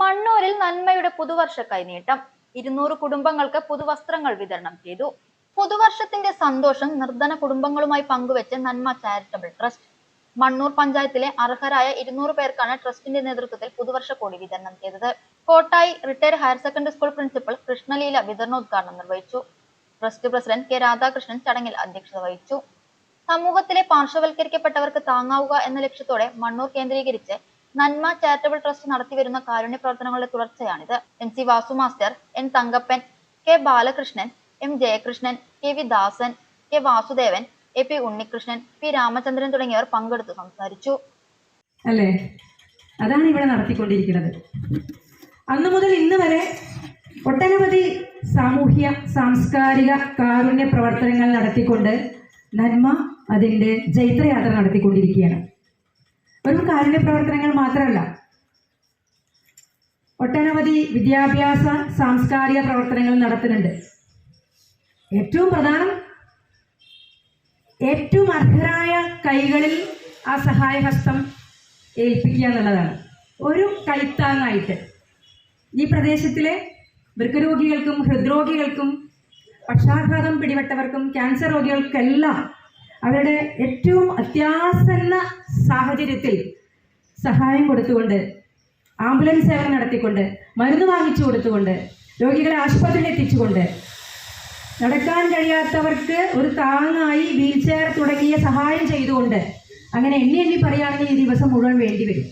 മണ്ണൂരിൽ നന്മയുടെ പുതുവർഷ കൈനീട്ടം ഇരുന്നൂറ് കുടുംബങ്ങൾക്ക് പുതുവസ്ത്രങ്ങൾ വിതരണം ചെയ്തു. പുതുവർഷത്തിന്റെ സന്തോഷം നിർധന കുടുംബങ്ങളുമായി പങ്കുവെച്ച് നന്മ ചാരിറ്റബിൾ ട്രസ്റ്റ് മണ്ണൂർ പഞ്ചായത്തിലെ അർഹരായ ഇരുന്നൂറ് പേർക്കാണ് ട്രസ്റ്റിന്റെ നേതൃത്വത്തിൽ പുതുവർഷ കോടി വിതരണം ചെയ്തത്. Kottayi retired higher secondary school principal Krishnaleela വിതരണോദ്ഘാടനം നിർവഹിച്ചു. ട്രസ്റ്റ് പ്രസിഡന്റ് കെ രാധാകൃഷ്ണൻ ചടങ്ങിൽ അധ്യക്ഷത വഹിച്ചു. സമൂഹത്തിലെ പാർശ്വവൽക്കരിക്കപ്പെട്ടവർക്ക് താങ്ങാവുക എന്ന ലക്ഷ്യത്തോടെ മണ്ണൂർ കേന്ദ്രീകരിച്ച് നന്മ ചാരിറ്റബിൾ ട്രസ്റ്റ് നടത്തിവരുന്ന കാരുണ്യ പ്രവർത്തനങ്ങളുടെ തുടർച്ചയാണിത്. M C Vasu master N Thankappan K Balakrishnan M Jayakrishnan K V Dasan K Vasudevan A P Unnikrishnan P Ramachandran തുടങ്ങിയവർ പങ്കെടുത്ത് സംസാരിച്ചു. അല്ലേ? അതാണ് ഇവിടെ നടത്തിക്കൊണ്ടിരിക്കുന്നത്. അന്നു മുതൽ ഇന്ന് വരെ ഒട്ടനവധി സാമൂഹ്യ സാംസ്കാരിക കാരുണ്യ പ്രവർത്തനങ്ങൾ നടത്തിക്കൊണ്ട് നന്മ അതിന്റെ ജൈത്രയാത്ര നടത്തിക്കൊണ്ടിരിക്കുകയാണ്. വെറും കാരുണ്യ പ്രവർത്തനങ്ങൾ മാത്രമല്ല. ഒട്ടനവധി വിദ്യാഭ്യാസ സാംസ്കാരിക പ്രവർത്തനങ്ങൾ നടത്തുന്നുണ്ട്. ഏറ്റവും പ്രധാനം ഏറ്റവും അർഹരായ കൈകളിൽ ആ സഹായഹസ്തം ഏൽപ്പിക്കുക എന്നുള്ളതാണ്. ഒരു കൈത്താങ്ങായിട്ട്. ഈ പ്രദേശത്തിലെ വൃക്കരോഗികൾക്കും ഹൃദ്രോഗികൾക്കും പക്ഷാഘാതം പിടിപെട്ടവർക്കും ക്യാൻസർ രോഗികൾക്കെല്ലാം അവരുടെ ഏറ്റവും അത്യാസന്ന സാഹചര്യത്തിൽ സഹായം കൊടുത്തുകൊണ്ട് ആംബുലൻസ് സേവനം നടത്തിക്കൊണ്ട് മരുന്ന് വാങ്ങിച്ചു കൊടുത്തുകൊണ്ട് രോഗികളെ ആശുപത്രിയിൽ എത്തിച്ചുകൊണ്ട് നടക്കാൻ കഴിയാത്തവർക്ക് ഒരു താങ്ങായി വീൽ ചെയർ തുടങ്ങിയ സഹായം ചെയ്തുകൊണ്ട് അങ്ങനെ എണ്ണി എണ്ണി പറയുകയാണെങ്കിൽ ഈ ദിവസം മുഴുവൻ വേണ്ടി വരും.